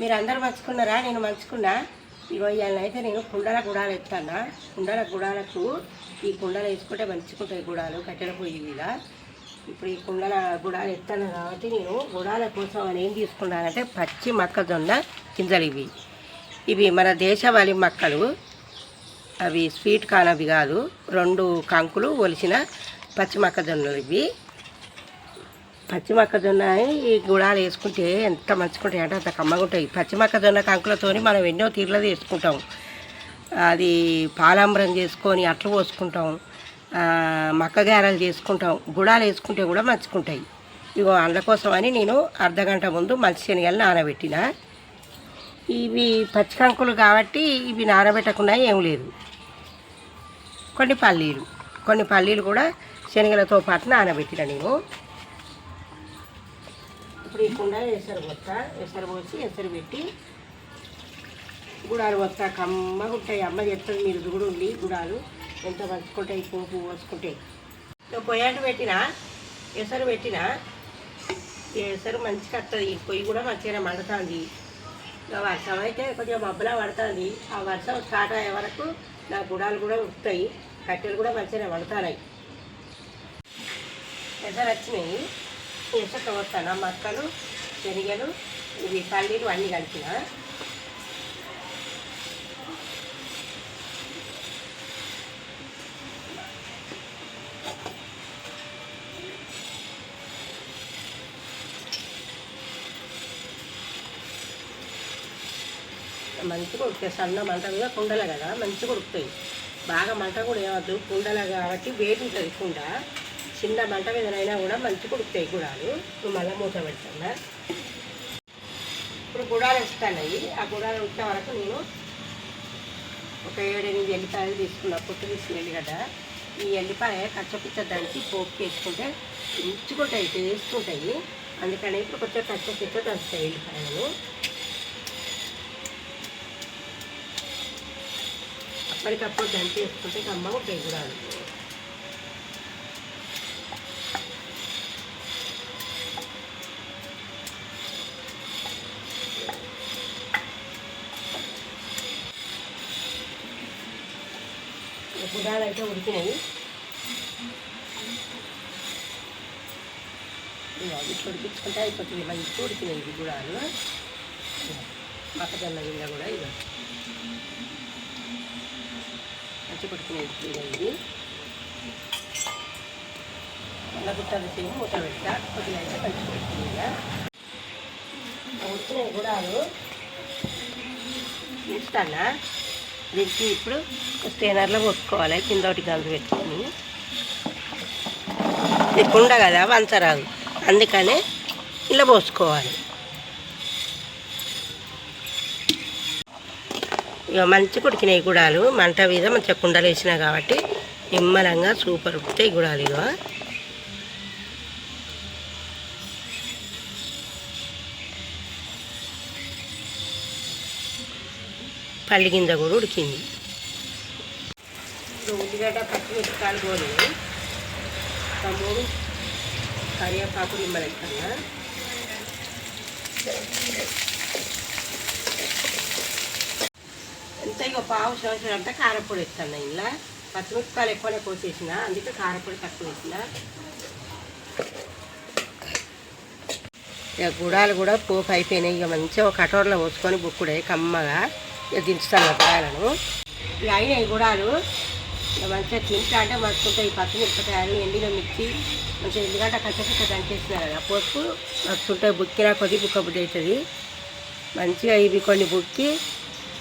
మీరు అందరు మంచుకున్నారా నేను మంచుకున్నా ఇగో అయితే నేను కుండల గుడాలు ఎత్తానా కుండల గుడాలకు ఈ కుండలు వేసుకుంటే మంచుకుంటాయి గుడాలు కట్టెల పొయ్యి మీద. ఇప్పుడు ఈ కుండల గుడాలు ఎత్తాను కాబట్టి నేను గుడాల కోసం అని ఏం తీసుకున్నానంటే పచ్చి మొక్కజొన్న గింజలు ఇవి. ఇవి మన దేశవాళి మొక్కలు. అవి స్వీట్ కానవి కాదు. రెండు కంకులు ఒలిసిన పచ్చి మొక్కజొన్నలు ఇవి. పచ్చి మొక్కజొన్న ఈ గుడాలు వేసుకుంటే ఎంత మంచుకుంటాయి అంటే అంత కమ్మగా ఉంటాయి పచ్చి మొక్కజొన్న కంకులతోని మనం ఎన్నో తీర్లది వేసుకుంటాం. అది పాలాంబరం చేసుకొని అట్లు పోసుకుంటాం. ఆ, మక్క చేసుకుంటాం. గుడాలు వేసుకుంటే కూడా మంచుకుంటాయి ఇగో అందుకోసం అని నేను అర్ధగంట ముందు మంచి నానబెట్టిన. ఇవి పచ్చి కంకులు కాబట్టి ఇవి నానబెట్టకుండా ఏం లేదు. కొన్ని పల్లీలు కొన్ని పల్లీలు కూడా శనగలతో పాటు నానబెట్టిన నేను. ఇప్పుడు ఈ కుండ ఎసరు పోస్తా ఎసరు పోసి ఎసరు పెట్టి గుడాలు వస్తా కమ్మగా ఉంటాయి. అమ్మ చెప్తుంది మీరు దిగుడు ఉండి గుడాలు ఎంత పంచుకుంటాయి పోపు పోసుకుంటాయి. నువ్వు పొయ్యాటు పెట్టిన ఎసరు పెట్టిన ఎసరు మంచిగా వస్తుంది పొయ్యి కూడా మంచిగా మండుతుంది. వర్షం అయితే కొంచెం మబ్బులా పడుతుంది. ఆ వర్షం స్టార్ట్ అయ్యే వరకు నా గుడాలు కూడా ఉంటాయి కట్టెలు కూడా మంచిగా పడుతున్నాయి ఎసరు వచ్చినాయి ఎసరు పోతాను మక్కలు శనగలు ఇవి పల్లీలు అన్నీ కలిపిన? మంచిగా ఉడుకుతాయి సన్న మంట మీద కుండలే కదా మంచిగా ఉడుకుతాయి. బాగా మంట కూడా ఏమద్దు కుండలే కాబట్టి వేడి ఉంటుంది కుండ. చిన్న మంట మీదనైనా కూడా మంచిగా ఉడుకుతాయి గుడాలు. నువ్వు మళ్ళీ మూత పెడతాను ఇప్పుడు గుడాలు వస్తున్నాయి ఆ గుడాలు ఉంటే వరకు నేను ఒక ఏడెనిమిది ఎల్లిపాయలు తీసుకున్నా పుట్టు తీసుకున్న ఎల్లిగడ్డ ఈ ఎల్లిపాయ కచ్చపిచ్చ దంచి పోపు వేసుకుంటే ఉంచుకుంటాయి టేస్ట్ ఉంటాయి అందుకని ఇప్పుడు కొంచెం కచ్చపిచ్చ దంచుతాయి ఎల్లిపాయలు అప్పటికప్పుడు దంచి వేసుకుంటే కమ్మ ఉంటాయి గుడాలు. గుడాలు అయితే ఉడికినాయి. ఇక అవి ఉడికించుకుంటే అయిపోతుంది. మంచి ఉడికినాయి ఇవి గుడాలు మొక్కజొన్న గింజ కూడా ఇక మంచి ఉడికినాయి ఇది మళ్ళీ గుట్టలు సేమ్ మూత పెడతా. కొద్దిగా అయితే మంచి ఉడికినాయి ఉడికినాయి గుడాలు ఇస్తానా దీనికి ఇప్పుడు స్టేనర్లో పోసుకోవాలి కింద ఒకటి గంజు పెట్టుకొని. ఇది కుండ కదా వంచరాదు అందుకనే ఇలా పోసుకోవాలి. ఇక మంచి కుడికినాయి గుడాలు. మంట మీద మంచిగా కుండలు వేసినా కాబట్టి నిమ్మలంగా సూపర్ ఉడుకుతాయి గుడాలు ఇక పల్లి గింజ కూడా ఉడికింది. ఇప్పుడు ఉల్లిగడ్డ పచ్చిమిరపకాయలు గోలి తమ్ముడు కరివేపాకు నిమ్మలెక్కన ఎంత ఇక పావు సంవత్సరం అంతా కారపొడి ఇస్తాను ఇలా? పచ్చిమిరపకాయలు ఎక్కువనే కోసేసిన అందుకే కారపొడి తక్కువ వేసిన. ఇక గుడాలు కూడా పోపు అయిపోయినాయి. ఇక మంచిగా ఒక కటోరలో పోసుకొని బుక్కుడే కమ్మగా. దించుతాను ఆ ఇవి అయినాయి గుడాలు మంచిగా తింటా అంటే మస్తుంటాయి పచ్చిమిరపకాయలు ఎండిన మిర్చి మంచిగా ఎందుకంటే కచ్చపిచ్చ దంచేస్తున్నారు కదా పోసుకు మస్తుంటే బుక్కిన కొద్ది బుక్క బుద్ధి అవుతుంది. మంచిగా ఇవి కొన్ని బుక్కి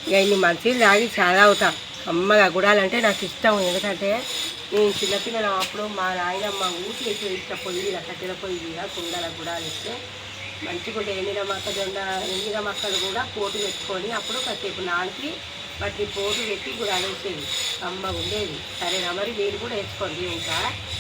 ఇవన్నీ మంచిగా లాగి చాలా అవుతాం. అమ్మగా గుడాలంటే నాకు ఇష్టం ఎందుకంటే నేను చిన్నపిల్లలు అప్పుడు మా నాయనమ్మ ఊటి వేసి ఇష్టం పొయ్యి కట్టెల పొయ్యి కుండల గుడాలు ఇస్తే మంచిగా ఉంటే ఎండిన మొక్కజొన్న ఎండిన మొక్కలు కూడా పోటు పెట్టుకొని అప్పుడు కాసేపు నానికి వాటిని పోటు పెట్టి కూడా వేసేది అమ్మ ఉండేది. సరేనా? మరి మీరు కూడా వేసుకోండి ఇంకా